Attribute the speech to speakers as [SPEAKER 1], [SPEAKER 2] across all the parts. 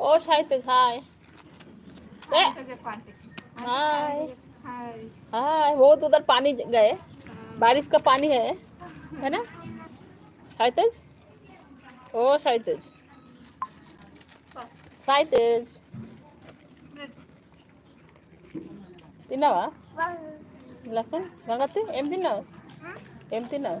[SPEAKER 1] ओ साहित्य हाय ए, हाय
[SPEAKER 2] हाय
[SPEAKER 1] हाय वो तो उधर पानी गए बारिश का पानी है है ना साहितेज ओ साहितेज సాయితేజ్ తిన్నావా లక్ష్మణ్ గంగత్తి ఏం తిన్నావు ఏం తిన్నావు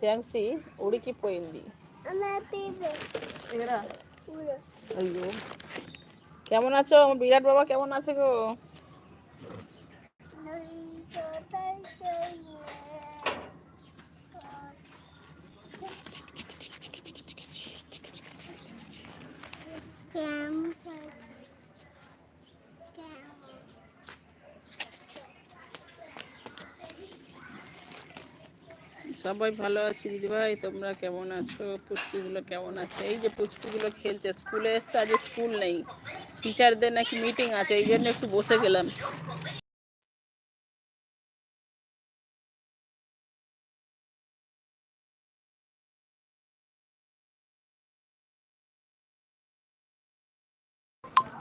[SPEAKER 3] కలిసి
[SPEAKER 1] శ్యాంక్సి ఉడికిపోయింది
[SPEAKER 3] అమ్మా పేపర్
[SPEAKER 1] এরা
[SPEAKER 3] ఊరు
[SPEAKER 1] అయ్యో কেমন আছো আমার বিরাট বাবা কেমন আছে গো সবাই ভালো আছি, দিদিভাই। তোমরা কেমন আছো? পুচকুগুলো কেমন আছে? এই যে পুচকুগুলো খেলছে, স্কুলে এসছে, আজ স্কুল নেই। টিচারদের নাকি মিটিং আছে, এই জন্য একটু বসে গেলাম।